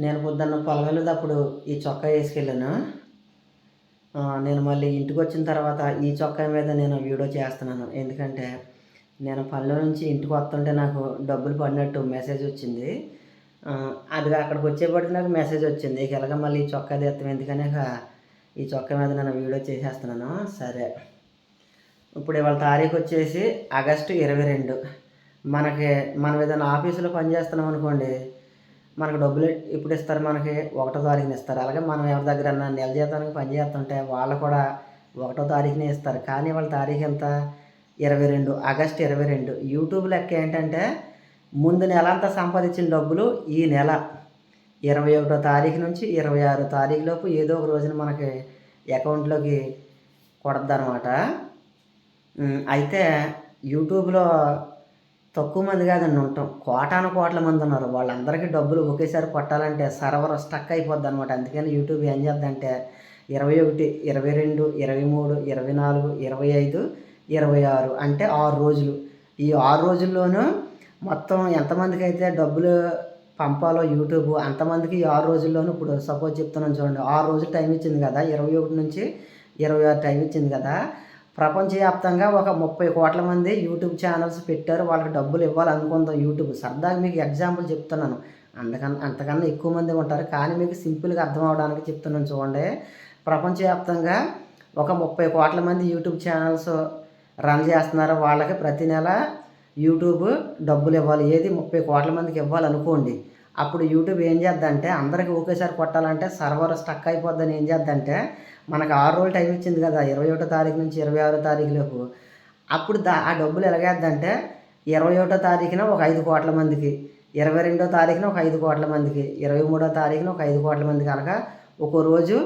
నేను పొద్దున్న పొలం వెళ్ళేటప్పుడు ఈ చొక్కా వేసుకెళ్ళాను. నేను మళ్ళీ ఇంటికి వచ్చిన తర్వాత ఈ చొక్కా మీద నేను వీడియో చేస్తున్నాను. ఎందుకంటే నేను పనిలో నుంచి ఇంటికి వస్తుంటే నాకు డబ్బులు పడినట్టు మెసేజ్ వచ్చింది. అది అక్కడికి వచ్చేప్పటికి నాకు మెసేజ్ వచ్చింది. ఇక ఎలాగ మళ్ళీ ఈ చొక్కా తీస్తాం? ఎందుకనే ఈ చొక్కా మీద నేను వీడియో చేసేస్తున్నాను. సరే. ఇప్పుడు ఇవాళ తారీఖు వచ్చేసి ఆగస్టు ఇరవై రెండు. మనకి మనం ఏదైనా ఆఫీసులో పనిచేస్తున్నాం అనుకోండి మనకు డబ్బులు ఎప్పుడు ఇస్తారు మనకి? ఒకటో తారీఖున ఇస్తారు. అలాగే మనం ఎవరి దగ్గర నెల జీతానికి పని చేస్తుంటే వాళ్ళు కూడా ఒకటో తారీఖునే ఇస్తారు. కానీ వాళ్ళ తారీఖు ఎంత? ఇరవై రెండు ఆగస్టు ఇరవై రెండు. యూట్యూబ్ లెక్క ఏంటంటే ముందు నెల అంతా సంపాదించిన డబ్బులు ఈ నెల ఇరవై ఒకటో తారీఖు నుంచి ఇరవై ఆరో తారీఖు లోపు ఏదో ఒక రోజున మనకి అకౌంట్లోకి కొడద్ది అనమాట అయితే యూట్యూబ్లో తక్కువ మంది కాదండి ఉంటాం. కోటాను కోట్ల మంది ఉన్నారు. వాళ్ళందరికీ డబ్బులు ఒకేసారి కొట్టాలంటే సర్వర్ స్టక్ అయిపోద్ది అనమాట అందుకని యూట్యూబ్ ఏం చేద్దంటే ఇరవై ఒకటి ఇరవై రెండు ఇరవై మూడు ఇరవై నాలుగు ఇరవై ఐదు ఇరవై ఆరు అంటే ఆరు రోజులు. ఈ ఆరు రోజుల్లోనూ మొత్తం ఎంతమందికి అయితే డబ్బులు పంపాలో యూట్యూబ్ అంతమందికి ఈ ఆరు రోజుల్లోనూ ఇప్పుడు సపోజ్ చెప్తున్నాను చూడండి. ఆరు రోజులు టైం ఇచ్చింది కదా ఇరవై ఒకటి నుంచి ఇరవై ఆరు టైం ఇచ్చింది కదా ప్రపంచవ్యాప్తంగా ఒక ముప్పై కోట్ల మంది యూట్యూబ్ ఛానల్స్ పెట్టారు వాళ్ళకి డబ్బులు ఇవ్వాలనుకుందాం యూట్యూబ్. సరదాగా మీకు ఎగ్జాంపుల్ చెప్తున్నాను. అంతకన్నా అంతకన్నా ఎక్కువ మంది ఉంటారు కానీ మీకు సింపుల్గా అర్థం అవడానికి చెప్తున్నాను చూడండి. ప్రపంచవ్యాప్తంగా ఒక ముప్పై కోట్ల మంది యూట్యూబ్ ఛానల్స్ రన్ చేస్తున్నారు. వాళ్ళకి ప్రతి నెల యూట్యూబ్ డబ్బులు ఇవ్వాలి. ఏది ముప్పై కోట్ల మందికి ఇవ్వాలనుకోండి అప్పుడు యూట్యూబ్ ఏం చేద్దంటే అందరికి ఒకేసారి కొట్టాలంటే సర్వర్ స్టక్ అయిపోద్దని ఏం చేద్దంటే మనకు ఆరు రోజులు టైం ఇచ్చింది కదా ఇరవై ఒకటో తారీఖు నుంచి ఇరవై ఆరో తారీఖులోపు. అప్పుడు దా ఆ డబ్బులు ఎలాగేద్దంటే ఇరవై ఒకటో తారీఖున ఒక ఐదు కోట్ల మందికి ఇరవై రెండో తారీఖున ఒక ఐదు కోట్ల మందికి ఇరవై మూడో తారీఖున ఒక ఐదు కోట్ల మందికి అలాగా ఒక రోజు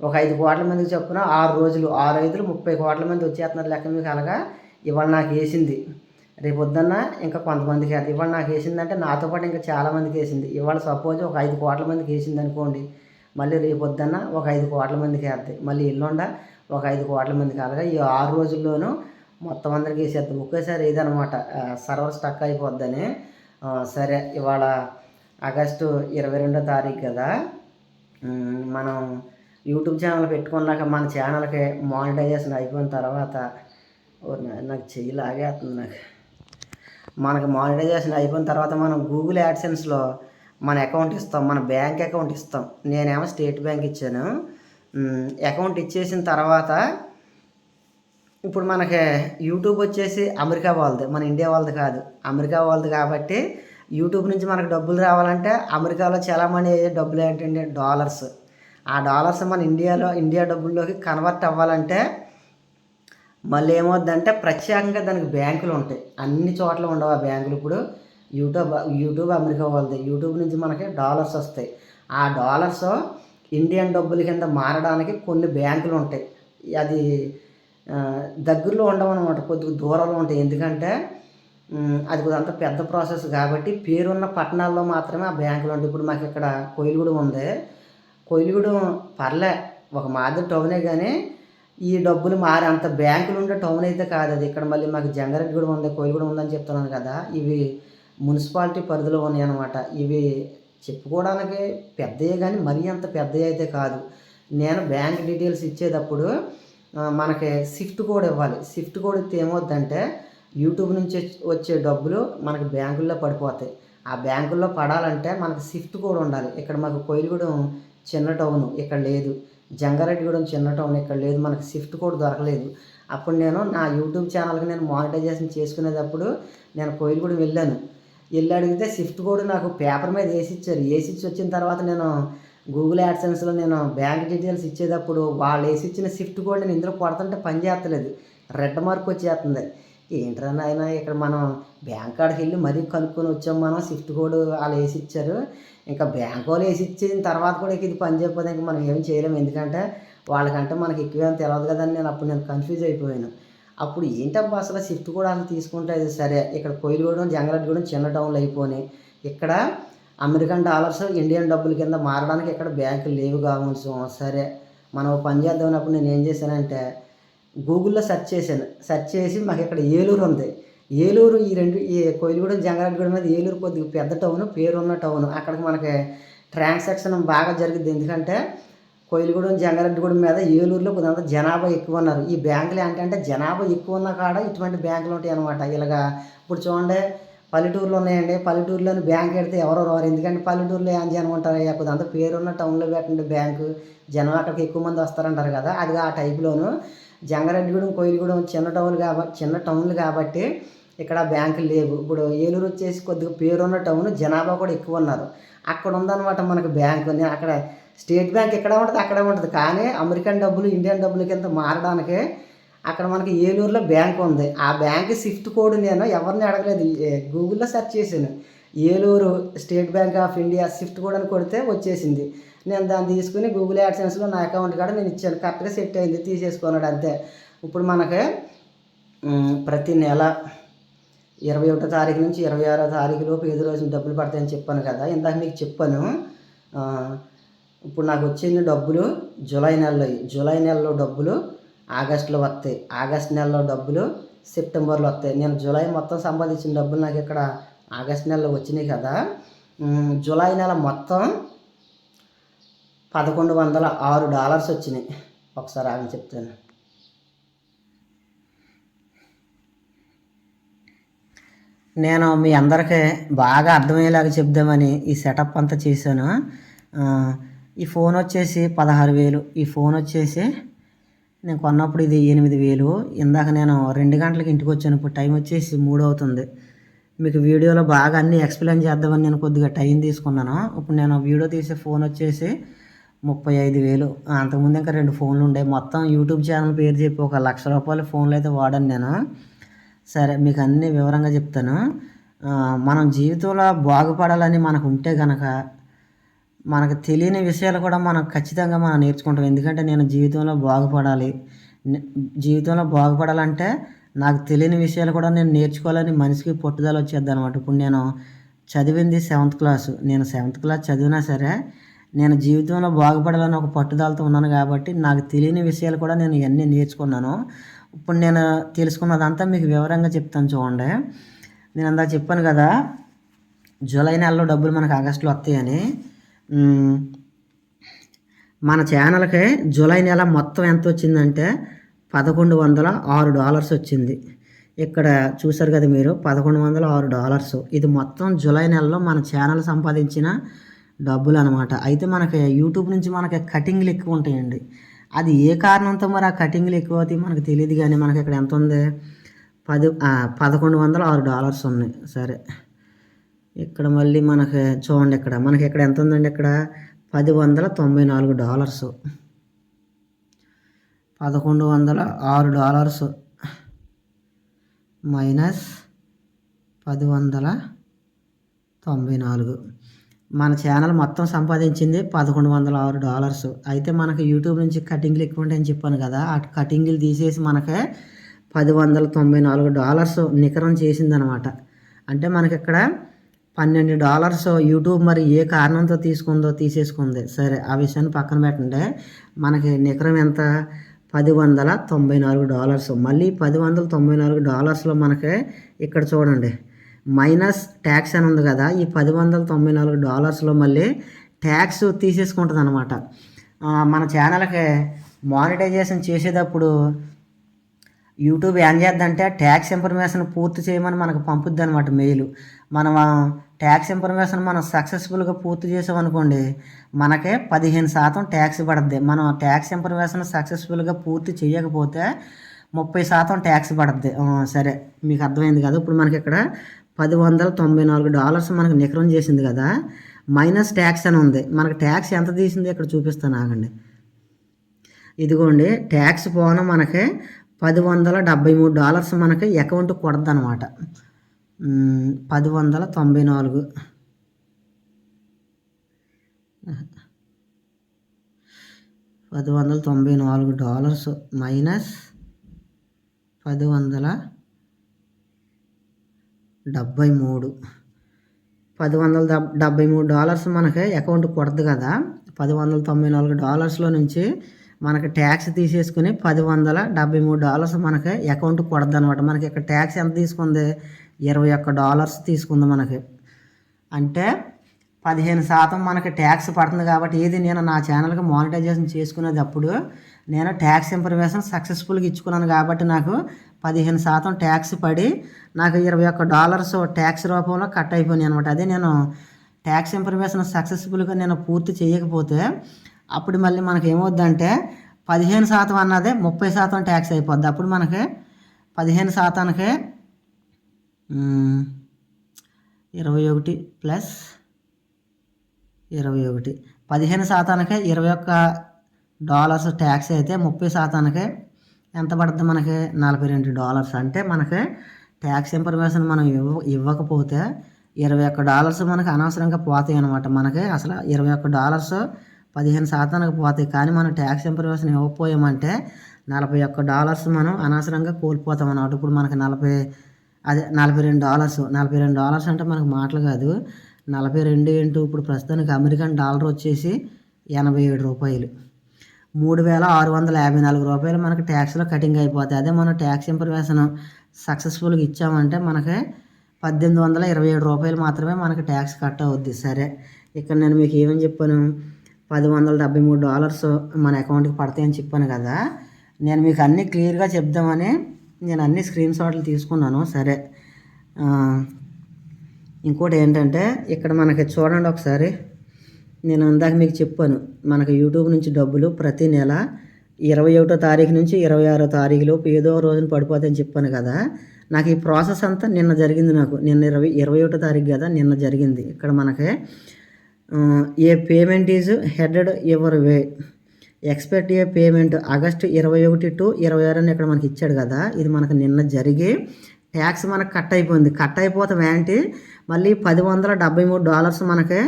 ఒక ఐదు కోట్ల మందికి చొప్పున ఆరు రోజులు ఆరు ఐదులు ముప్పై కోట్ల మంది వచ్చేస్తున్నారు లెక్క మీకు అలాగా ఇవాళ నాకు వేసింది. రేపు వద్దన్న ఇంకా కొంతమందికి అది ఇవాళ నాకు వేసిందంటే నాతో పాటు ఇంకా చాలామందికి వేసింది. ఇవాళ సపోజ్ ఒక ఐదు కోట్ల మందికి వేసింది అనుకోండి మళ్ళీ రేపు వద్దన్న ఒక ఐదు కోట్ల మందికి వేస్తాయి. మళ్ళీ ఎల్లుండ ఒక ఐదు కోట్ల మందికి అలాగా ఈ ఆరు రోజుల్లోనూ మొత్తం అందరికి వేసేద్దాం. ఒకేసారి ఇదనమాట సర్వర్ స్టక్ అయిపోద్దని. సరే ఇవాళ ఆగస్టు ఇరవై రెండో తారీఖు కదా. మనం యూట్యూబ్ ఛానల్ పెట్టుకున్నాక మన ఛానల్కి మానిటైజేషన్ అయిపోయిన తర్వాత నాకు చెయ్యి లాగేస్తుంది నాకు. మనకి మానిటైజేషన్ అయిపోయిన తర్వాత మనం గూగుల్ యాడ్సెన్స్లో మన అకౌంట్ ఇస్తాం మన బ్యాంక్ అకౌంట్ ఇస్తాం. నేనేమో స్టేట్ బ్యాంక్ ఇచ్చాను. అకౌంట్ ఇచ్చేసిన తర్వాత ఇప్పుడు మనకి యూట్యూబ్ వచ్చేసి అమెరికా వాళ్ళది. మన ఇండియా వాళ్ళది కాదు. అమెరికా వాళ్ళది కాబట్టి యూట్యూబ్ నుంచి మనకు డబ్బులు రావాలంటే అమెరికాలో చాలామంది అయ్యే డబ్బులు ఏంటంటే డాలర్స్ ఆ డాలర్స్ మన ఇండియాలో ఇండియా డబ్బుల్లోకి కన్వర్ట్ అవ్వాలంటే మళ్ళీ ఏమవుద్దంటే ప్రత్యేకంగా దానికి బ్యాంకులు ఉంటాయి. అన్ని చోట్ల ఉండవు ఆ బ్యాంకులు. ఇప్పుడు యూట్యూబ్ యూట్యూబ్ అమెరికా వాళ్ళది. యూట్యూబ్ నుంచి మనకి డాలర్స్ వస్తాయి. ఆ డాలర్స్ ఇండియన్ డబ్బుల కింద మారడానికి కొన్ని బ్యాంకులు ఉంటాయి. అది దగ్గరలో ఉండవు అనమాట కొద్దిగా దూరంలో ఉంటాయి. ఎందుకంటే అది అంత పెద్ద ప్రాసెస్ కాబట్టి పేరున్న పట్టణాల్లో మాత్రమే ఆ బ్యాంకులు ఉంటాయి. ఇప్పుడు మాకు ఇక్కడ కోయిలుగూడెం ఉంది. కోయిలుగూడెం పర్లే. ఒక మాదిరి టౌనే కానీ ఈ డబ్బులు మారే అంత బ్యాంకులు ఉండే టౌన్ అయితే కాదు అది. ఇక్కడ మళ్ళీ మాకు జంగారెడ్డి కూడా ఉంది కోయిలగూడెం ఉందని చెప్తున్నాను కదా. ఇవి మున్సిపాలిటీ పరిధిలో ఉన్నాయి అనమాట ఇవి చెప్పుకోవడానికి పెద్దయే కానీ మరీ అంత పెద్దవి అయితే కాదు. నేను బ్యాంక్ డీటెయిల్స్ ఇచ్చేటప్పుడు మనకి షిఫ్ట్ కోడ్ ఇవ్వాలి. షిఫ్ట్ కోడ్ ఇస్తే ఏమవుద్దంటే యూట్యూబ్ నుంచి వచ్చే- డబ్బులు మనకి బ్యాంకుల్లో పడిపోతాయి. ఆ బ్యాంకుల్లో పడాలంటే మనకి షిఫ్ట్ కోడ్ ఉండాలి. ఇక్కడ మాకు కోయిలగూడెం చిన్న టౌన్ ఇక్కడ లేదు. జంగారెడ్డిగూడెం చిన్న టౌన్ ఇక్కడ లేదు మనకు షిఫ్ట్ కోడ్ దొరకలేదు. అప్పుడు నేను నా యూట్యూబ్ ఛానల్కి నేను మానిటైజేషన్ చేసుకునేటప్పుడు నేను కోయిలగూడెం వెళ్ళాను. వెళ్ళి అడిగితే షిఫ్ట్ కోడ్ నాకు పేపర్ మీద వేసిచ్చారు. ఇచ్చారు ఇచ్చి వచ్చిన తర్వాత నేను గూగుల్ యాడ్సెన్స్లో నేను బ్యాంక్ డీటెయిల్స్ ఇచ్చేటప్పుడు వాళ్ళు వేసి ఇచ్చిన షిఫ్ట్ కోడ్ నేను ఇందులో కొడుతుంటే పని చేస్తలేదు. రెడ్ మార్క్ వచ్చేస్తుంది. ఏంట్రా నాయన ఇక్కడ మనం బ్యాంక్ కాడికి వెళ్ళి మరీ కనుక్కొని వచ్చాం మనం షిఫ్ట్ కోడ్ వాళ్ళు వేసి ఇచ్చారు ఇంకా బ్యాంక్ వాళ్ళు వేసి ఇచ్చిన తర్వాత కూడా ఇది పని చేయకపోతే ఇంకా మనం ఏం చేయలేము ఎందుకంటే వాళ్ళకంటే మనకి ఎక్కువేం తెలియదు కదని నేను అప్పుడు నేను కన్ఫ్యూజ్ అయిపోయాను. అప్పుడు ఏంటబ్బా అసలు షిఫ్ట్ కూడా అసలు తీసుకుంటే అది సరే. ఇక్కడ కోయిలగూడెం జంగారెడ్డిగూడెం చిన్న టౌన్లు అయిపోయినాయి. ఇక్కడ అమెరికన్ డాలర్స్ ఇండియన్ డబ్బుల కింద మారడానికి ఇక్కడ బ్యాంకులు లేవు కావచ్చు. సరే మనం పని చేద్దామన్నప్పుడు నేను ఏం చేశానంటే గూగుల్లో సెర్చ్ చేశాను. సెర్చ్ చేసి మాకు ఇక్కడ ఏలూరు ఉంది. ఏలూరు ఈ రెండు ఈ కోయిలగూడెం జంగారెడ్డిగూడెం మీద ఏలూరు కొద్దిగా పెద్ద టౌన్ పేరున్న టౌన్. అక్కడికి మనకి ట్రాన్సాక్షన్ బాగా జరిగింది ఎందుకంటే కోయిలగూడెం జంగారెడ్డిగూడెం మీద ఏలూరులో కొంత జనాభా ఎక్కువ ఉన్నారు. ఈ బ్యాంకులు ఏంటంటే జనాభా ఎక్కువ ఉన్న కాడ ఇటువంటి బ్యాంకులు ఉంటాయి అనమాట ఇలాగా ఇప్పుడు చూడండి పల్లెటూరులో ఉన్నాయండి. పల్లెటూరులోని బ్యాంక్ పెడితే ఎవరో రారు. ఎందుకంటే పల్లెటూరులో ఏం జనం ఉంటారు అయ్యా కొంత పేరున్న టౌన్లో పెట్టండి బ్యాంకు. జనం అక్కడికి ఎక్కువ మంది వస్తారంటారు కదా. అది ఆ టైప్లోను. జంగారెడ్డిగూడెం కోయిలగూడెం చిన్న టౌన్లు కాబట్టి చిన్న టౌన్లు కాబట్టి ఇక్కడ బ్యాంకులు లేవు. ఇప్పుడు ఏలూరు వచ్చేసి కొద్దిగా పేరున్న టౌన్ జనాభా కూడా ఎక్కువ ఉన్నారు. అక్కడ ఉందన్నమాట మనకు బ్యాంకు. నేను అక్కడ స్టేట్ బ్యాంక్ ఎక్కడ ఉంటుంది అక్కడే ఉంటుంది. కానీ అమెరికన్ డబ్బులు ఇండియన్ డబ్బుల కింద మారడానికి అక్కడ మనకి ఏలూరులో బ్యాంక్ ఉంది. ఆ బ్యాంక్ షిఫ్ట్ కోడ్ నేను ఎవరిని అడగలేదు. గూగుల్లో సెర్చ్ చేశాను. Eluru state bank of India shift code అని కొడితే వచ్చేసింది. నేను దాన్ని తీసుకుని గూగుల్ యాడ్సెన్స్లో నా అకౌంట్ కూడా నేను ఇచ్చాను. కరెక్ట్గా సెట్ అయింది. తీసేసుకున్నాడు అంతే. ఇప్పుడు మనకి ప్రతి నెల ఇరవై ఒకటో తారీఖు నుంచి ఇరవై ఆరో తారీఖు లోపు ఏదో రోజు డబ్బులు పడతాయని చెప్పాను కదా. ఇందాక మీకు చెప్పాను. ఇప్పుడు నాకు వచ్చిన డబ్బులు జూలై నెలలో జూలై నెలలో డబ్బులు ఆగస్టులో వస్తాయి. ఆగస్ట్ నెలలో డబ్బులు సెప్టెంబర్లో వస్తాయి. నేను జూలై మొత్తం సంపాదించిన డబ్బులు నాకు ఇక్కడ ఆగస్ట్ నెలలో వచ్చినాయి కదా. జూలై నెల మొత్తం పదకొండు వందల ఆరు డాలర్స్ వచ్చినాయి. ఒకసారి ఆగని చెప్తాను. నేను మీ అందరికీ బాగా అర్థమయ్యేలాగా చెప్దామని ఈ సెటప్ అంతా చేశాను. ఈ ఫోన్ వచ్చేసి పదహారు వేలు. ఈ ఫోన్ వచ్చేసి నేను కొన్నప్పుడు ఇది ఎనిమిది వేలు. ఇందాక నేను రెండు గంటలకు ఇంటికి వచ్చాను. ఇప్పుడు టైం వచ్చేసి మూడు అవుతుంది. మీకు వీడియోలో బాగా అన్నీ ఎక్స్ప్లెయిన్ చేద్దామని నేను కొద్దిగా టైం తీసుకున్నాను. ఇప్పుడు నేను వీడియో తీసే ఫోన్ వచ్చేసి ముప్పై ఐదు వేలు. అంతకుముందు ఇంకా రెండు ఫోన్లు ఉండే. మొత్తం యూట్యూబ్ ఛానల్ పేరు చెప్పి ఒక లక్ష రూపాయల ఫోన్లు అయితే వాడాను నేను. సరే మీకు అన్ని వివరంగా చెప్తాను. మనం జీవితంలో బాగుపడాలని మనకు ఉంటే గనక మనకు తెలియని విషయాలు కూడా మనం ఖచ్చితంగా మనం నేర్చుకుంటాం. ఎందుకంటే నేను జీవితంలో బాగుపడాలి. జీవితంలో బాగుపడాలంటే నాకు తెలియని విషయాలు కూడా నేను నేర్చుకోవాలని మనిషికి పట్టుదల వచ్చేది అనమాట ఇప్పుడు నేను చదివింది సెవెంత్ క్లాసు. నేను సెవెంత్ క్లాస్ చదివినా సరే నేను జీవితంలో బాగుపడాలని ఒక పట్టుదలతో ఉన్నాను కాబట్టి నాకు తెలియని విషయాలు కూడా నేను ఇవన్నీ నేర్చుకున్నాను. ఇప్పుడు నేను తెలుసుకున్నదంతా మీకు వివరంగా చెప్తాను చూడండి. నేను అందా చెప్పాను కదా జూలై నెలలో డబ్బులు మనకు ఆగస్టులో వస్తాయని. మన ఛానల్కి జూలై నెల మొత్తం ఎంత వచ్చిందంటే పదకొండు వందల ఆరు డాలర్స్ వచ్చింది. ఇక్కడ చూసారు కదా మీరు పదకొండు వందల ఆరు డాలర్స్. ఇది మొత్తం జూలై నెలలో మన ఛానల్ సంపాదించిన డబ్బులు అనమాట అయితే మనకి యూట్యూబ్ నుంచి మనకి కటింగ్లు ఎక్కువ ఉంటాయండి అది ఏ కారణంతో మరి ఆ కటింగ్లు ఎక్కువ అవుతాయి మనకు తెలియదు కానీ మనకి ఇక్కడ ఎంత ఉంది? పది పదకొండు వందల ఆరు డాలర్స్ ఉన్నాయి. సరే. ఇక్కడ మళ్ళీ మనకి చూడండి ఇక్కడ. మనకి ఇక్కడ ఎంత ఉందండి ఇక్కడ? పది వందల తొంభై నాలుగు డాలర్స్. పదకొండు వందల ఆరు డాలర్స్ మైనస్ పది వందల తొంభై నాలుగు. మన ఛానల్ మొత్తం సంపాదించింది పదకొండు వందల ఆరు డాలర్స్ అయితే మనకు యూట్యూబ్ నుంచి కటింగ్లు ఎక్కువ ఉంటాయని చెప్పాను కదా ఆ కటింగ్లు తీసేసి మనకి పది వందల తొంభై నాలుగు డాలర్స్ నికరం చేసిందనమాట. అంటే మనకి ఇక్కడ పన్నెండు డాలర్స్ యూట్యూబ్ మరి ఏ కారణంతో తీసుకుందో తీసేసుకుంది. సరే ఆ విషయాన్ని పక్కన పెట్టండి. మనకి నికరం ఎంత? పది వందల తొంభై నాలుగు డాలర్స్ మళ్ళీ పది వందల తొంభై నాలుగు డాలర్స్లో మనకి ఇక్కడ చూడండి. మైనస్ ట్యాక్స్ అని ఉంది కదా ఈ పది వందల తొంభై నాలుగు డాలర్స్లో మళ్ళీ ట్యాక్స్ తీసేసుకుంటుంది అనమాట మన ఛానల్కి మానిటైజేషన్ చేసేటప్పుడు యూట్యూబ్ ఏం చేద్దంటే ట్యాక్స్ ఇన్ఫర్మేషన్ పూర్తి చేయమని మనకు పంపుద్ది అనమాట మెయిల్. మనం ట్యాక్స్ ఇన్ఫర్మేషన్ మనం సక్సెస్ఫుల్గా పూర్తి చేసామనుకోండి మనకే పదిహేను శాతం ట్యాక్స్ పడద్ది. మనం ట్యాక్స్ ఇన్ఫర్మేషన్ సక్సెస్ఫుల్గా పూర్తి చేయకపోతే ముప్పై శాతం ట్యాక్స్ పడద్ది. సరే మీకు అర్థమైంది కదా? ఇప్పుడు మనకి ఇక్కడ పది వందల తొంభై నాలుగు డాలర్స్ మనకు నికరం చేసింది కదా. మైనస్ ట్యాక్స్ అని ఉంది. మనకు ట్యాక్స్ ఎంత తీసింది ఇక్కడ చూపిస్తాను ఆగండి. ఇదిగోండి ట్యాక్స్ పోను మనకి పది వందల డెబ్బై మూడు డాలర్స్ మనకి అకౌంట్ కొడద్దు అనమాట పది వందల తొంభై నాలుగు. పది వందల తొంభై నాలుగు డాలర్స్ మైనస్ పది వందల డెబ్బై మూడు. పది వందల డెబ్బై మూడు డాలర్స్ మనకి అకౌంట్ కొడదు కదా. పది వందల తొంభై నాలుగు డాలర్స్లో నుంచి మనకి ట్యాక్స్ తీసేసుకుని పది వందల డెబ్బై మూడు డాలర్స్ మనకి అకౌంట్ కొడద్దు అనమాట మనకి ఇక్కడ ట్యాక్స్ ఎంత తీసుకుంది? ఇరవై ఒక్క డాలర్స్ తీసుకుంది మనకి. అంటే పదిహేను శాతం మనకి ట్యాక్స్ పడుతుంది కాబట్టి ఏది నేను నా ఛానల్కి మానిటైజేషన్ చేసుకునేటప్పుడు నేను ట్యాక్స్ ఇన్ఫర్మేషన్ సక్సెస్ఫుల్గా ఇచ్చుకున్నాను కాబట్టి నాకు పదిహేను శాతం ట్యాక్స్ పడి నాకు ఇరవై ఒక్క డాలర్స్ ట్యాక్స్ రూపంలో కట్ అయిపోయినాయి అనమాట అదే నేను ట్యాక్స్ ఇన్ఫర్మేషన్ సక్సెస్ఫుల్గా నేను పూర్తి చేయకపోతే అప్పుడు మళ్ళీ మనకి ఏమవుద్దంటే పదిహేను శాతం అన్నదే ముప్పై శాతం ట్యాక్స్ అయిపోద్ది. అప్పుడు మనకి పదిహేను శాతానికి ఇరవై ఒకటి ప్లస్ ఇరవై ఒకటి. పదిహేను శాతానికి ఇరవై ఒక్క డాలర్స్ ట్యాక్స్ అయితే ముప్పై శాతానికి ఎంత పడుతుంది మనకి? నలభై రెండు డాలర్స్. అంటే మనకి ట్యాక్స్ ఇన్ఫర్మేషన్ మనం ఇవ్వ ఇవ్వకపోతే ఇరవై ఒక్క డాలర్స్ మనకి అనవసరంగా పోతాయి అనమాట మనకి అసలు ఇరవై ఒక్క డాలర్స్ పదిహేను శాతానికి పోతాయి. కానీ మనం ట్యాక్స్ ఇన్ఫర్మేషన్ ఇవ్వకపోయామంటే నలభై ఒక్క డాలర్స్ మనం అనవసరంగా కోల్పోతాం అన్నమాట. ఇప్పుడు మనకి నలభై అదే నలభై రెండు డాలర్స్. నలభై రెండు డాలర్స్ అంటే మనకు మాటలు కాదు. నలభై రెండు ఇంటూ ఇప్పుడు ప్రస్తుతానికి అమెరికన్ డాలర్ వచ్చేసి ఎనభై ఏడు రూపాయలు. మూడు వేల ఆరు వందల యాభై నాలుగు రూపాయలు మనకి ట్యాక్స్లో కటింగ్ అయిపోతాయి. అదే మనం ట్యాక్స్ ఇన్ఫర్మేషన్ సక్సెస్ఫుల్గా ఇచ్చామంటే మనకి పద్దెనిమిది వందల ఇరవై ఏడు రూపాయలు మాత్రమే మనకి ట్యాక్స్ కట్ అవుద్ది. సరే ఇక్కడ నేను మీకు ఏమని చెప్పాను పది వందల డెబ్బై మూడు డాలర్స్ మన అకౌంట్కి పడతాయని చెప్పాను కదా. నేను మీకు అన్నీ క్లియర్గా చెప్దామని నేను అన్ని స్క్రీన్ షాట్లు తీసుకున్నాను. సరే ఇంకోటి ఏంటంటే ఇక్కడ మనకి చూడండి ఒకసారి. నేను అందాక మీకు చెప్పాను మనకు యూట్యూబ్ నుంచి డబ్బులు ప్రతి నెల ఇరవై ఒకటో తారీఖు నుంచి ఇరవై ఆరో తారీఖులోపు ఏదో రోజున పడిపోతాయని చెప్పాను కదా. నాకు ఈ ప్రాసెస్ అంతా నిన్న జరిగింది నాకు. నిన్న ఇరవై ఇరవై ఒకటో తారీఖు కదా నిన్న జరిగింది. ఇక్కడ మనకి a payment is headed your way expect a payment August ఇరవై ఒకటి టు ఇరవై ఆరు అని ఇక్కడ మనకి ఇచ్చాడు కదా. ఇది మనకు నిన్న జరిగి ట్యాక్స్ మనకు కట్ అయిపోయింది. కట్ అయిపోతాం ఏంటి? మళ్ళీ పది వందల డెబ్బై మూడు డాలర్స్ మనకి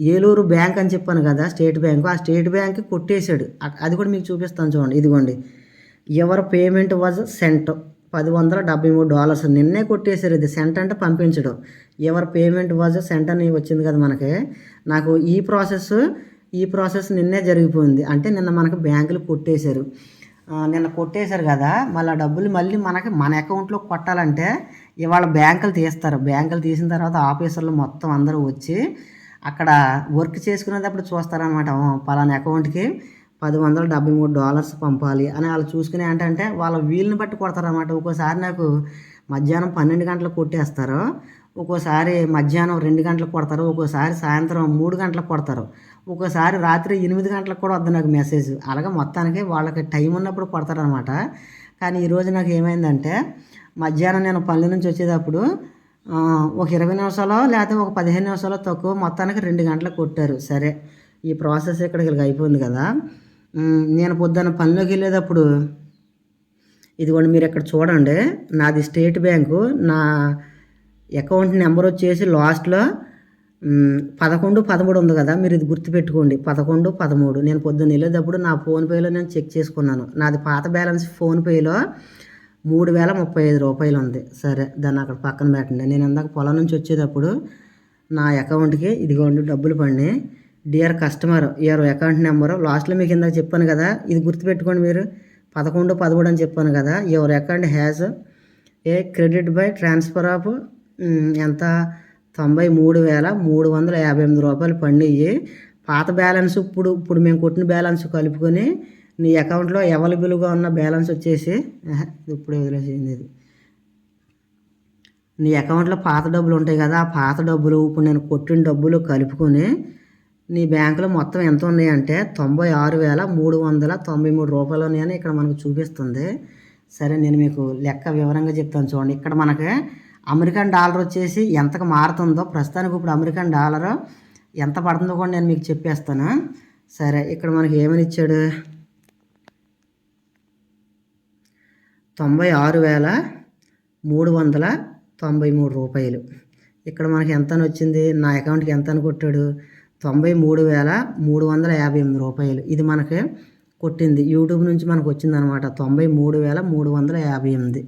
ఏలూరు బ్యాంక్ అని చెప్పాను కదా స్టేట్ బ్యాంకు ఆ స్టేట్ బ్యాంక్ కొట్టేశాడు. అది కూడా మీకు చూపిస్తాను చూడండి. ఇదిగోండి. Your payment was sent? పది వందల డెబ్బై మూడు డాలర్స్. నిన్నే కొట్టేశారు ఇది. సెంట్ అంటే పంపించడం. ఎవర్ పేమెంట్ వాజ్ సెంట్ అని వచ్చింది కదా మనకి. నాకు ఈ ప్రాసెస్ ఈ ప్రాసెస్ నిన్నే జరిగిపోయింది. అంటే నిన్న మనకు బ్యాంకులు కొట్టేశారు. నిన్న కొట్టేశారు కదా మళ్ళీ ఆ డబ్బులు మళ్ళీ మనకి మన అకౌంట్లో కొట్టాలంటే ఇవాళ బ్యాంకులు తీస్తారు. బ్యాంకులు తీసిన తర్వాత ఆఫీసర్లు మొత్తం అందరూ వచ్చి అక్కడ వర్క్ చేసుకునేటప్పుడు చూస్తారనమాట పలానా అకౌంట్కి పది వందల డెబ్బై మూడు డాలర్స్ పంపాలి అని వాళ్ళు చూసుకుని ఏంటంటే వాళ్ళ వీలుని బట్టి కొడతారనమాట ఒక్కోసారి నాకు మధ్యాహ్నం పన్నెండు గంటలకు కొట్టేస్తారు ఒక్కోసారి మధ్యాహ్నం రెండు గంటలకు కొడతారు ఒక్కోసారి సాయంత్రం మూడు గంటలకు కొడతారు ఒక్కోసారి రాత్రి ఎనిమిది గంటలకు కూడా వద్దు నాకు మెసేజ్ అలాగే మొత్తానికి వాళ్ళకి టైం ఉన్నప్పుడు కొడతారనమాట కానీ ఈరోజు నాకు ఏమైందంటే మధ్యాహ్నం నేను పల్లె నుంచి వచ్చేటప్పుడు ఒక ఇరవై నిమిషాలో లేకపోతే ఒక పదిహేను నిమిషాలో తక్కువ మొత్తానికి రెండు గంటలకు కొట్టారు. సరే ఈ ప్రాసెస్ ఇక్కడికి అయిపోయింది కదా. నేను పొద్దున్న పనిలోకి వెళ్ళేటప్పుడు ఇదిగోండి మీరు ఇక్కడ చూడండి నాది స్టేట్ బ్యాంకు నా అకౌంట్ నెంబర్ వచ్చేసి లాస్ట్లో పదకొండు పదమూడు ఉంది కదా మీరు ఇది గుర్తుపెట్టుకోండి పదకొండు పదమూడు. నేను పొద్దున్న వెళ్ళేటప్పుడు నా ఫోన్పేలో నేను చెక్ చేసుకున్నాను. నాది పాత బ్యాలెన్స్ ఫోన్పేలో మూడు వేల ముప్పై ఐదు రూపాయలు ఉంది. సరే దాన్ని అక్కడ పక్కన పెట్టండి. నేను ఇందాక పొలం నుంచి వచ్చేటప్పుడు నా అకౌంట్కి ఇదిగోండి డబ్బులు పడినాయి. Dear customer your account number లాస్ట్లో మీకు ఇందాక చెప్పాను కదా ఇది గుర్తుపెట్టుకోండి మీరు. పదకొండు పదమూడు అని చెప్పాను కదా your account has a credit by transfer of ఎంత? తొంభై మూడు వేల మూడు వందల యాభై ఎనిమిది రూపాయలు పండియి పాత బ్యాలెన్స్ ఇప్పుడు ఇప్పుడు మేము కొట్టిన బ్యాలెన్స్ కలుపుకొని నీ అకౌంట్లో అవైలబుల్గా ఉన్న బ్యాలెన్స్ వచ్చేసి ఇప్పుడు ఇప్పుడే వదిలేసింది ఇది. నీ అకౌంట్లో పాత డబ్బులు ఉంటాయి కదా ఆ పాత డబ్బులు ఇప్పుడు నేను కొట్టిన డబ్బులు కలుపుకొని నీ బ్యాంకులో మొత్తం ఎంత ఉన్నాయంటే తొంభై ఆరు వేల మూడు వందల తొంభై మూడు రూపాయలు ఉన్నాయని ఇక్కడ మనకు చూపిస్తుంది. సరే నేను మీకు లెక్క వివరంగా చెప్తాను చూడండి. ఇక్కడ మనకి అమెరికన్ డాలర్ వచ్చేసి ఎంతకు మారుతుందో ప్రస్తుతానికి ఇప్పుడు అమెరికన్ డాలర్ ఎంత పడుతుందో కూడా నేను మీకు చెప్పేస్తాను. సరే ఇక్కడ మనకి ఏమని ఇచ్చాడు? తొంభై ఆరు వేల మూడు వందల తొంభై మూడు రూపాయలు. ఇక్కడ మనకి ఎంత అని వచ్చింది? నా అకౌంట్కి ఎంత అని కొట్టాడు? తొంభై మూడు వేల మూడు వందల యాభై ఎనిమిది రూపాయలు. ఇది మనకి కొట్టింది. యూట్యూబ్ నుంచి మనకు వచ్చింది అనమాట తొంభై మూడు వేల మూడు వందల యాభై ఎనిమిది.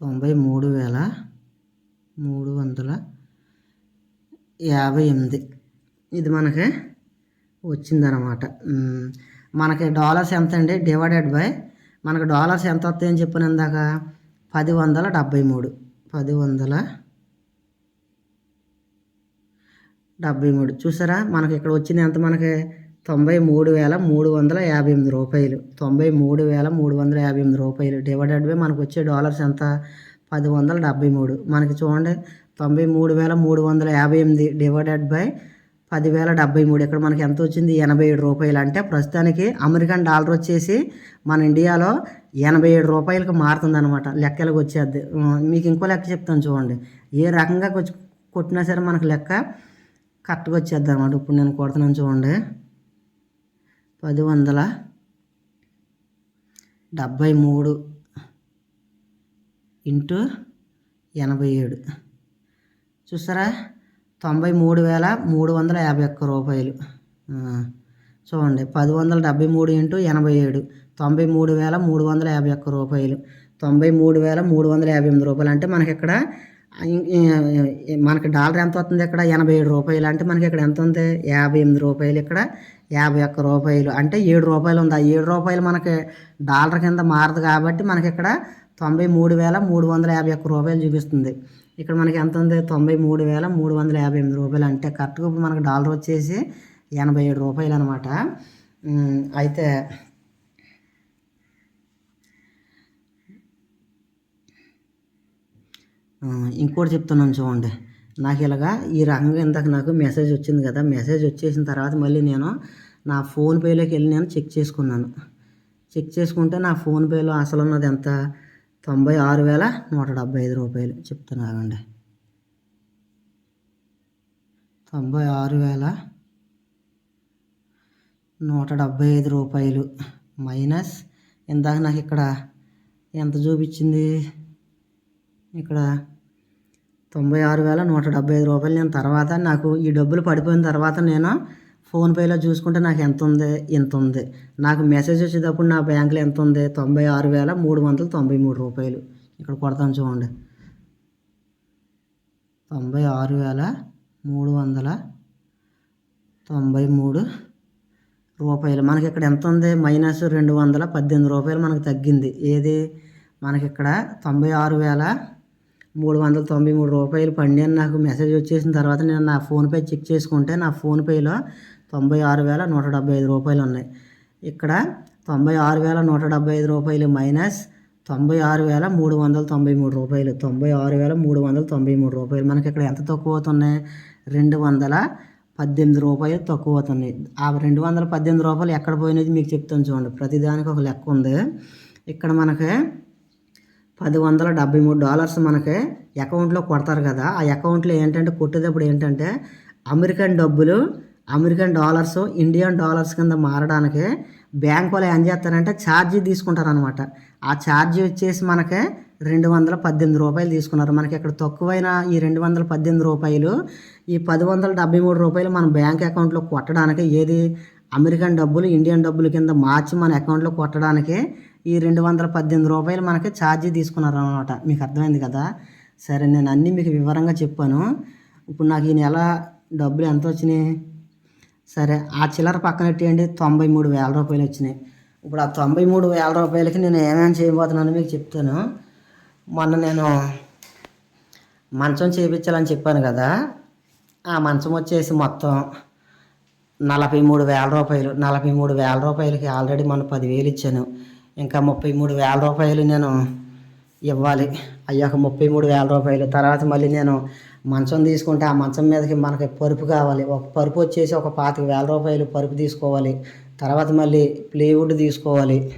తొంభై మూడు వేల మూడు వందల యాభై ఎనిమిది. ఇది మనకి వచ్చిందనమాట. మనకి డాలర్స్ ఎంత అండి డివైడెడ్ బై మనకు డాలర్స్ ఎంత వస్తాయని చెప్పిన ఇందాక? పది వందల డెబ్భై మూడు. పది వందల డెబ్భై మూడు. చూసారా? మనకి ఇక్కడ వచ్చింది ఎంత మనకి? తొంభై మూడు వేల మూడు వందల యాభై ఎనిమిది రూపాయలు. తొంభై మూడు వేల మూడు వందల యాభై ఎనిమిది రూపాయలు. డివైడెడ్ బై మనకు వచ్చే డాలర్స్ ఎంత? పది వందల డెబ్భై మూడు. మనకి చూడండి. తొంభై మూడు వేల మూడు వందల యాభై ఎనిమిది. డివైడెడ్ బై పదివేల డెబ్బై మూడు. ఇక్కడ మనకి ఎంత వచ్చింది? ఎనభై ఏడు రూపాయలు అంటే ప్రస్తుతానికి అమెరికన్ డాలర్ వచ్చేసి మన ఇండియాలో ఎనభై ఏడు రూపాయలకు మారుతుంది అనమాట లెక్కలకు వచ్చేది. మీకు ఇంకో లెక్క చెప్తాను చూడండి. ఏ రకంగా కొట్టినా సరే మనకు లెక్క కరెక్ట్గా వచ్చేద్ది అనమాట ఇప్పుడు నేను కొడుతున్నాను చూడండి. పది వందల డెబ్భై మూడు ఇంటూ ఎనభై ఏడు. చూసారా తొంభై మూడు వేల మూడు వందల యాభై ఒక్క రూపాయలు. చూడండి పది వందల డెబ్బై మూడు ఇంటూ ఎనభై ఏడు. తొంభై మూడు వేల మూడు వందల యాభై ఒక్క రూపాయలు. తొంభై మూడు వేల మూడు వందల యాభై ఎనిమిది రూపాయలు అంటే మనకి ఇక్కడ మనకి డాలర్ ఎంత వస్తుంది ఇక్కడ? ఎనభై ఏడు రూపాయలు. అంటే మనకి ఇక్కడ ఎంత ఉంది? యాభై ఎనిమిది రూపాయలు ఇక్కడ. యాభై ఒక్క రూపాయలు. అంటే ఏడు రూపాయలు ఉంది. ఆ ఏడు రూపాయలు మనకి డాలర్ కింద మారదు కాబట్టి మనకి ఇక్కడ తొంభై మూడు వేల మూడు వందల యాభై ఒక్క రూపాయలు చూపిస్తుంది. ఇక్కడ మనకి ఎంత ఉంది? తొంభై మూడు వేల మూడు వందల యాభై ఎనిమిది రూపాయలు. అంటే కరెక్ట్గా ఇప్పుడు మనకు డాలర్ వచ్చేసి ఎనభై ఏడు రూపాయలు అనమాట అయితే ఇంకోటి చెప్తున్నాను చూడండి. నాకు ఇలాగా ఈ రకంగా ఇందాక నాకు మెసేజ్ వచ్చింది కదా మెసేజ్ వచ్చేసిన తర్వాత మళ్ళీ నేను నా ఫోన్పేలోకి వెళ్ళి నేను చెక్ చేసుకున్నాను. చెక్ చేసుకుంటే నా ఫోన్పేలో అసలు ఉన్నది ఎంత? తొంభై ఆరు వేల నూట డెబ్బై ఐదు రూపాయలు చెప్తాను ఆగండి తొంభై ఆరు వేల నూట డెబ్బై ఐదు రూపాయలు మైనస్ ఇందాక నాకు ఇక్కడ ఎంత చూపించింది? ఇక్కడ తొంభై ఆరు వేల నూట డెబ్బై ఐదు రూపాయలు. నేను తర్వాత నాకు ఈ డబ్బులు పడిపోయిన తర్వాత నేను ఫోన్పేలో చూసుకుంటే నాకు ఎంత ఉంది? ఇంత ఉంది. నాకు మెసేజ్ వచ్చేటప్పుడు నా బ్యాంకులో ఎంత ఉంది? తొంభై ఆరు వేల మూడు వందల తొంభై మూడు రూపాయలు. ఇక్కడ కొడతాను చూడండి. తొంభై ఆరు వేల మూడు వందల తొంభై మూడు రూపాయలు. మనకి ఇక్కడ ఎంత ఉంది? మైనస్ రెండు వందల పద్దెనిమిది రూపాయలు మనకు తగ్గింది. ఏది? మనకి ఇక్కడ తొంభై ఆరు వేల మూడు వందల తొంభై మూడు రూపాయలు పండి అని నాకు మెసేజ్ వచ్చేసిన తర్వాత నేను నా ఫోన్పే చెక్ చేసుకుంటే నా ఫోన్పేలో తొంభై ఆరు వేల నూట డెబ్బై ఐదు రూపాయలు ఉన్నాయి ఇక్కడ తొంభై ఆరు వేల నూట డెబ్బై ఐదు రూపాయలు మైనస్ తొంభై ఆరు వేల మూడు వందల తొంభై మూడు రూపాయలు. తొంభై ఆరు వేల మూడు వందల తొంభై మూడు రూపాయలు. మనకి ఇక్కడ ఎంత తక్కువ అవుతున్నాయి రెండు వందల పద్దెనిమిది రూపాయలు తక్కువ అవుతున్నాయి ఆ రెండు వందల పద్దెనిమిది రూపాయలు ఎక్కడ పోయినది మీకు చెప్తాను చూడండి. ప్రతిదానికి ఒక లెక్క ఉంది. ఇక్కడ మనకి పది వందల డెబ్బై మూడు డాలర్స్ మనకి అకౌంట్లో కొడతారు కదా. ఆ అకౌంట్లో ఏంటంటే కొట్టేటప్పుడు ఏంటంటే అమెరికన్ డబ్బులు అమెరికన్ డాలర్స్ ఇండియన్ డాలర్స్ కింద మారడానికి బ్యాంక్ వాళ్ళు ఏం చేస్తారంటే ఛార్జీ తీసుకుంటారనమాట ఆ ఛార్జీ వచ్చేసి మనకి రెండు వందల పద్దెనిమిది రూపాయలు తీసుకున్నారు. మనకి ఇక్కడ తక్కువైన ఈ రెండు వందల పద్దెనిమిది రూపాయలు ఈ పది వందల డెబ్బై మూడు రూపాయలు మన బ్యాంక్ అకౌంట్లో కొట్టడానికి ఏది అమెరికన్ డబ్బులు ఇండియన్ డబ్బులు కింద మార్చి మన అకౌంట్లో కొట్టడానికి ఈ రెండు వందల పద్దెనిమిది రూపాయలు మనకి ఛార్జీ తీసుకున్నారు అనమాట మీకు అర్థమైంది కదా? సరే నేను అన్నీ మీకు వివరంగా చెప్పాను. ఇప్పుడు నాకు ఈ నెల డబ్బులు ఎంత వచ్చినాయి? సరే ఆ చిల్లర పక్కన పెట్టేయండి. తొంభై మూడు వేల రూపాయలు వచ్చినాయి. ఇప్పుడు ఆ తొంభై మూడు వేల రూపాయలకి నేను ఏమేమి చేయబోతున్నాను మీకు చెప్తాను. మొన్న నేను మంచం చేయించాలని చెప్పాను కదా. ఆ మంచం వచ్చేసి మొత్తం నలభై మూడు వేల రూపాయలు. నలభై మూడు వేల రూపాయలకి ఆల్రెడీ మొన్న పదివేలు ఇచ్చాను. ఇంకా ముప్పై మూడు వేల రూపాయలు నేను ఇవ్వాలి. అయ్యాక ముప్పై మూడు వేల రూపాయలు. తర్వాత మళ్ళీ నేను మంచం తీసుకుంటే ఆ మంచం మీదకి మనకి పరుపు కావాలి. ఒక పరుపు వచ్చేసి ఒక పాతిక వేల రూపాయలు పరుపు తీసుకోవాలి. తర్వాత మళ్ళీ ప్లేవుడ్ తీసుకోవాలి.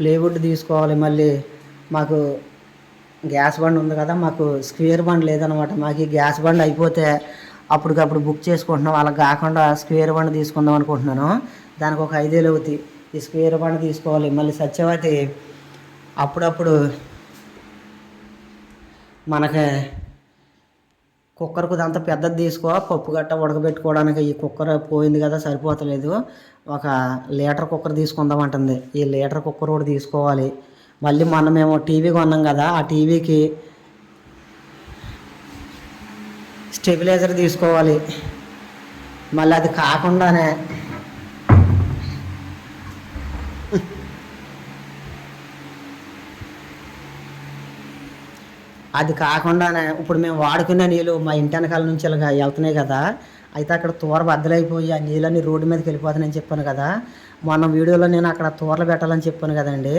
ప్లేవుడ్ తీసుకోవాలి. మళ్ళీ మాకు గ్యాస్ బండ్ ఉంది కదా మాకు స్క్వేర్ బండ్ లేదనమాట. మాకు ఈ గ్యాస్ బండ్ అయిపోతే అప్పటికప్పుడు బుక్ చేసుకుంటున్నాం. అలా కాకుండా స్క్వేర్ బండ్ తీసుకుందాం అనుకుంటున్నాను. దానికి ఒక ఐదేళ్ళు అవుతాయి. ఈ స్క్వేర్ బండ్ తీసుకోవాలి. మళ్ళీ సత్యవతి అప్పుడప్పుడు మనకి కుక్కర్కు అంత పెద్దది తీసుకో పప్పు గట్ట ఉడకబెట్టుకోవడానికి ఈ కుక్కర్ పోయింది కదా సరిపోతలేదు. ఒక లీటర్ కుక్కర్ తీసుకుందాం అంటుంది. ఈ లీటర్ కుక్కర్ కూడా తీసుకోవాలి. మళ్ళీ మొన్న మేము టీవీ కొన్నాం కదా ఆ టీవీకి స్టెబిలైజర్ తీసుకోవాలి. మళ్ళీ అది కాకుండానే అది కాకుండా ఇప్పుడు మేము వాడుకున్న నీళ్ళు మా ఇంటి వెనకాల నుంచి ఇలా వెళ్తున్నాయి కదా అయితే అక్కడ తోర బద్దలైపోయి ఆ నీళ్ళన్నీ రోడ్డు మీదకి వెళ్ళిపోతానని చెప్పాను కదా. మొన్న వీడియోలో నేను అక్కడ తోరలు పెట్టాలని చెప్పాను కదండి.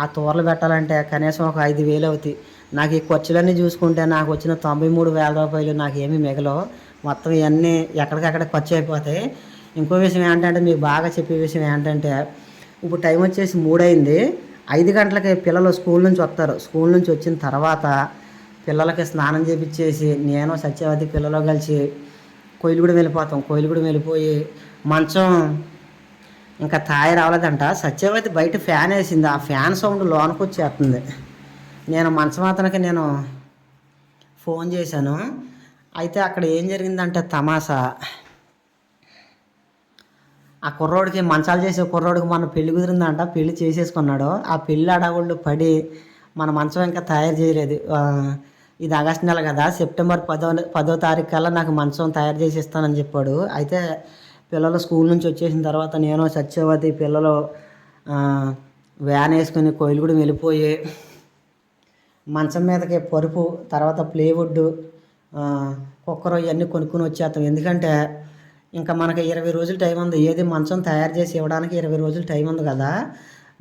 ఆ తోరలు పెట్టాలంటే కనీసం ఒక ఐదు వేలు అవుతాయి. నాకు ఈ ఖర్చులన్నీ చూసుకుంటే నాకు వచ్చిన తొంభై మూడు వేల రూపాయలు నాకు ఏమి మిగలవు. మొత్తం ఇవన్నీ ఎక్కడికక్కడ ఖర్చు అయిపోతాయి. ఇంకో విషయం ఏంటంటే మీకు బాగా చెప్పే విషయం ఏంటంటే ఇప్పుడు టైం వచ్చేసి మూడైంది. ఐదు గంటలకి పిల్లలు స్కూల్ నుంచి వస్తారు. స్కూల్ నుంచి వచ్చిన తర్వాత పిల్లలకి స్నానం చేపించేసి నేను సత్యవతి పిల్లలు కలిసి కోయిలుగూడెం వెళ్ళిపోతాం. కోయిలుగూడెం వెళ్ళిపోయి మంచం ఇంకా తాయి రావలేదంట సత్యవతి బయట ఫ్యాన్ వేసింది. ఆ ఫ్యాన్ సౌండ్ లోనకు వచ్చేస్తుంది. నేను మంచం అతనికి నేను ఫోన్ చేశాను. అయితే అక్కడ ఏం జరిగిందంటే తమాషా. ఆ కుర్రోడికి మంచాలు చేసే కుర్రోడికి మన పెళ్ళి కుదిరిందంట పెళ్ళి చేసేసుకున్నాడు. ఆ పెళ్ళి అడవుళ్ళు పడి మన మంచం ఇంకా తయారు చేయలేదు. ఇది ఆగస్ట్ నెల కదా సెప్టెంబర్ పదో పదో తారీఖు కల్లా నాకు మంచం తయారు చేసి ఇస్తానని చెప్పాడు. అయితే పిల్లలు స్కూల్ నుంచి వచ్చేసిన తర్వాత నేను సత్యవతి పిల్లలు వ్యాన్ వేసుకుని కోయిలగూడెం వెళ్ళిపోయి మంచం మీదకి పరుపు తర్వాత ప్లేవుడ్ కుక్కర్ ఇవన్నీ కొనుక్కొని వచ్చేస్తాం. ఎందుకంటే ఇంకా మనకి ఇరవై రోజులు టైం ఉంది. ఏది మంచం తయారు చేసి ఇవ్వడానికి ఇరవై రోజులు టైం ఉంది కదా.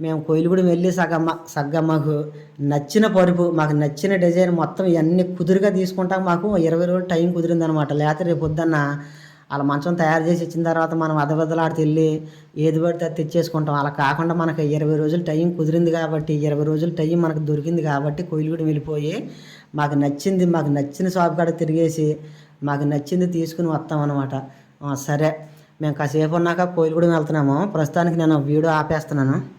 మేము కోయిలగూడెం వెళ్ళి సగమ్మ సగ్గా మాకు నచ్చిన పరుపు మాకు నచ్చిన డిజైన్ మొత్తం ఇవన్నీ కుదురుగా తీసుకుంటాం. మాకు ఇరవై రోజులు టైం కుదిరిందనమాట. లేకపోతే రేపు పొద్దున్న అలా మంచం తయారు చేసి ఇచ్చిన తర్వాత మనం అదవదలాడితే వెళ్ళి ఏది పడితే అది తెచ్చేసుకుంటాం. అలా కాకుండా మనకి ఇరవై రోజులు టైం కుదిరింది కాబట్టి ఇరవై రోజులు టైం మనకు దొరికింది కాబట్టి కోయిలగూడెం వెళ్ళిపోయి మాకు నచ్చింది మాకు నచ్చిన షాప్ కాడ తిరిగేసి మాకు నచ్చింది తీసుకుని వస్తాం అనమాట సరే. మేము కాసేపు ఉన్నాక కోయిలగూడెం వెళ్తున్నాము. ప్రస్తుతానికి నేను వీడియో ఆపేస్తున్నాను.